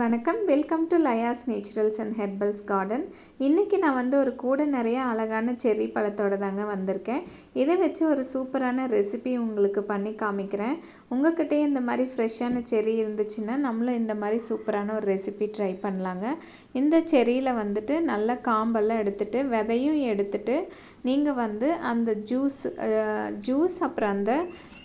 வணக்கம். Welcome to Laya's naturals and herbals garden இன்றைக்கி நான் வந்து ஒரு கூட நிறைய அழகான செர்ரி பழத்தோட தாங்க வந்திருக்கேன். இதை வச்சு ஒரு சூப்பரான ரெசிபி உங்களுக்கு பண்ணி காமிக்கிறேன். உங்கள்கிட்டயே இந்த மாதிரி ஃப்ரெஷ்ஷான செர்ரி இருந்துச்சுன்னா நம்மளும் இந்த மாதிரி சூப்பரான ஒரு ரெசிபி ட்ரை பண்ணலாங்க. இந்த செரியில் வந்துட்டு நல்ல காம்பெல்லாம் எடுத்துகிட்டு விதையும் எடுத்துகிட்டு நீங்கள் வந்து அந்த ஜூஸ் ஜூஸ் அப்புறம் அந்த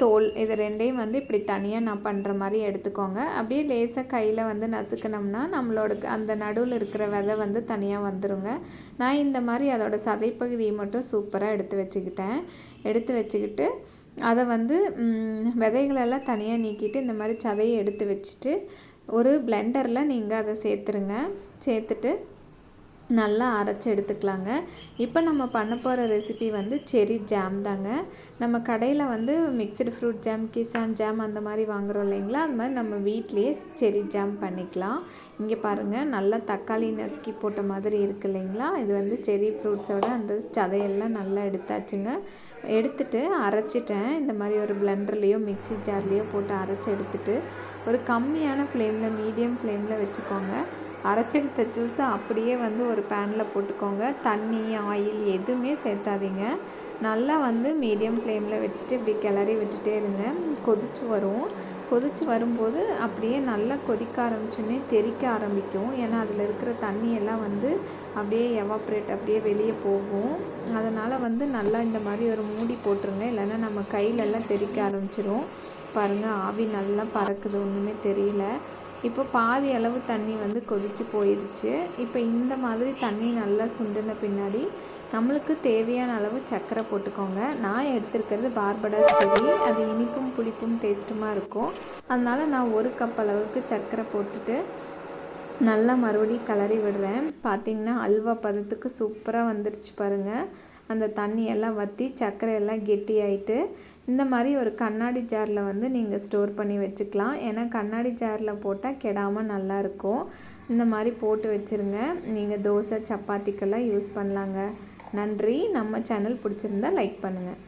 தோல் இது ரெண்டையும் வந்து இப்படி தனியாக நான் பண்ணுற மாதிரி எடுத்துக்கோங்க. அப்படியே லேசாக கையில் வந்து நசுக்கினோம்னா நம்மளோட அந்த நடுவில் இருக்கிற விதை வந்து தனியாக வந்துடுங்க நான் இந்த மாதிரி அதோட சதைப்பகுதியை மட்டும் சூப்பராக எடுத்து வச்சுக்கிட்டேன். எடுத்து வச்சுக்கிட்டு அதை வந்து விதைகளெல்லாம் தனியாக நீக்கிட்டு இந்த மாதிரி சதையை எடுத்து வச்சுட்டு ஒரு பிளெண்டரில் நீங்கள் அதை சேர்த்துருங்க. சேர்த்துட்டு நல்லா அரைச்சி எடுத்துக்கலாங்க. இப்போ நம்ம பண்ண போகிற ரெசிபி வந்து செரி ஜாம் தாங்க. நம்ம கடையில் வந்து mixed fruit jam Kissan jam அந்த மாதிரி வாங்குகிறோம் இல்லைங்களா? அது மாதிரி நம்ம வீட்லேயே செரி ஜாம் பண்ணிக்கலாம். இங்கே பாருங்கள் நல்லா தக்காளி நசுக்கி போட்ட மாதிரி இருக்கு இல்லைங்களா? இது வந்து செரி ஃப்ரூட்ஸோட அந்த சதையெல்லாம் நல்லா எடுத்தாச்சுங்க. எடுத்துட்டு அரைச்சிட்டேன். இந்த மாதிரி ஒரு பிளெண்டர்லேயோ மிக்சி ஜார்லேயோ போட்டு அரைச்சி எடுத்துட்டு ஒரு கம்மியான ஃப்ளேமில் மீடியம் ஃப்ளேமில் வச்சுக்கோங்க. அரைச்செடுத்த ஜூஸை அப்படியே வந்து ஒரு பேனில் போட்டுக்கோங்க. தண்ணி ஆயில் எதுவுமே சேர்த்தாதீங்க. நல்லா வந்து மீடியம் ஃப்ளேமில் வச்சுட்டு இப்படி கிளறி விட்டுட்டே இருங்க. கொதிச்சு வரும். கொதிச்சு வரும்போது அப்படியே நல்லா கொதிக்க ஆரம்பிச்சோன்னே தெறிக்க ஆரம்பிக்கும். ஏன்னா அதில் இருக்கிற தண்ணியெல்லாம் வந்து அப்படியே எவாப்ரேட் அப்படியே வெளியே போகும். அதனால் வந்து நல்லா இந்த மாதிரி ஒரு மூடி போட்டுருங்க. இல்லைன்னா நம்ம கையிலெல்லாம் தெறிக்க ஆரம்பிச்சிரும். பாருங்கள் ஆவி நல்லா பறக்குது. ஒன்றுமே தெரியல. இப்போ பாதி அளவு தண்ணி வந்து கொதித்து போயிடுச்சு இப்போ இந்த மாதிரி தண்ணி நல்லா சுண்டின பின்னாடி நம்மளுக்கு தேவையான அளவு சர்க்கரை போட்டுக்கோங்க. நான் எடுத்துருக்கிறது பார்படா செடி அது இனிப்பும் புளிப்பும் டேஸ்ட்டுமாக இருக்கும். அதனால் நான் ஒரு கப் அளவுக்கு சர்க்கரை போட்டுட்டு நல்லா மறுபடியும் கிளறி விடுறேன். பார்த்திங்கன்னா அல்வா பதத்துக்கு சூப்பராக வந்துருச்சு பாருங்கள் அந்த தண்ணியெல்லாம் வற்றி சர்க்கரையெல்லாம் கெட்டி ஆகிட்டு இந்த மாதிரி ஒரு கண்ணாடி ஜாரில் வந்து நீங்கள் ஸ்டோர் பண்ணி வச்சுக்கலாம். ஏன்னா கண்ணாடி ஜாரில் போட்டால் கெடாமல் நல்லாயிருக்கும் இந்த மாதிரி போட்டு வச்சுருங்க. நீங்கள் தோசை சப்பாத்திக்கெல்லாம் யூஸ் பண்ணலாங்க. நன்றி. நம்ம சேனல் பிடிச்சிருந்தா லைக் பண்ணுங்கள்